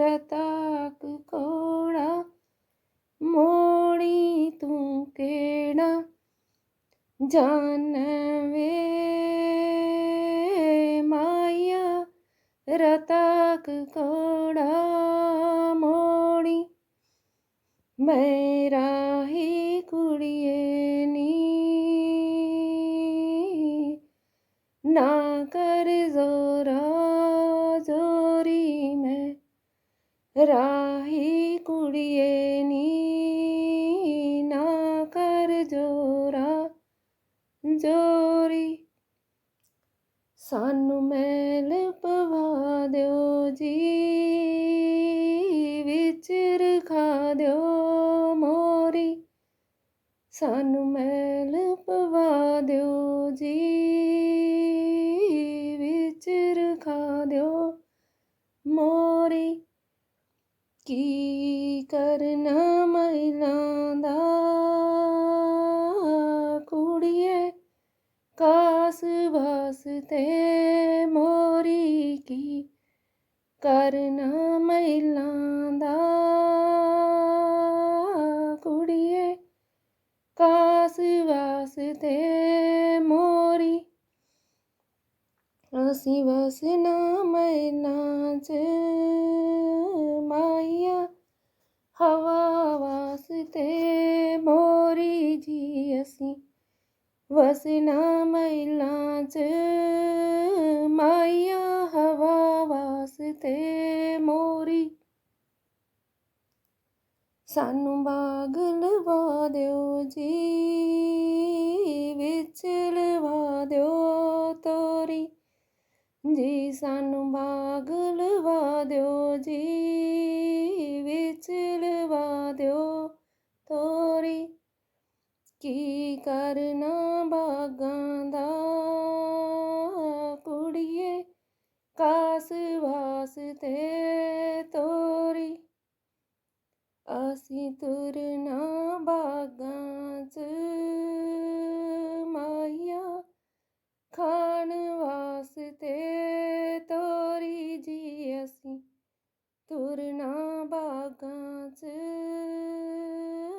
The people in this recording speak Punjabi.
કરતા કોણા મોડી તું કેણા જાનવે માયા રતાક કોડા મોડી મેરા હી કુડિયેની ના કર જોરા ਮੈਂ ਰਾਹੀ ਕੁੜੀਏ, ਨੀ ਨਾ ਕਰ ਜੋਰਾ, ਜੋਰੀ। ਸਾਨੂੰ ਮੈਲ ਪਵਾ ਦਿਓ ਜੀ, ਵਿੱਚ ਰਖਾ ਦਿਓ ਮੋਰੀ। ਸਾਨੂੰ ਮੈਲ ਪਵਾ ਦਿਓ ਜੀ, ਵਿੱਚ ਰਖਾ ਦਿਓ ਮੋਰੀ। ਕੀ ਕਰਨਾ ਮਹਿਲਾਂ ਦਾ? ਕੁੜੀਏ, ਕਾਸ ਵਾਸਤੇ ਮੋਰੀ ਕੀ ਕਰਨਾ ਮਹਿਲਾਂ ਦਾ? ਕੁੜੀਏ, ਕਾਸ ਵਾਸਤੇ ਮੋਰੀ ਅਸੀਂ ਵਸਣਾ ਮਹਿਲਾਂ ਚ ਮਾਇਆ ਹਵਾ ਵਾਸਤੇ ਮੋਰੀ ਜੀ ਅਸੀਂ ਵਸਣਾ ਮਹਿਲਾਂ ਚ ਮਾਇਆ ਹਵਾ ਵਾਸਤੇ ਮੋਰੀ ਸਾਨੂੰ ਬਾਗ ਲਵਾ ਦਿਓ ਜੀ ਵਿੱਚ ਲਵਾ ਦਿਓ ਤੋਰੀ ਜੀ, ਸਾਨੂੰ ਬਾਗ ਲਵਾ ਦਿਓ ਜੀ, ਵਿੱਚ ਲਵਾ ਦਿਓ ਤੋਰੀ। ਕੀ ਕਰਨਾ ਬਾਗਾਂ ਦਾ? ਕੁੜੀਏ, ਕਾਸ ਵਾਸਤੇ ਤੋਰੀ। ਅਸੀਂ ਤੁਰਨਾ ਬਾਗਾਂ ਚ ਤੁਰਨਾ ਬਾਗਾਂ ਚ ਮਾਇਆ ਖਾ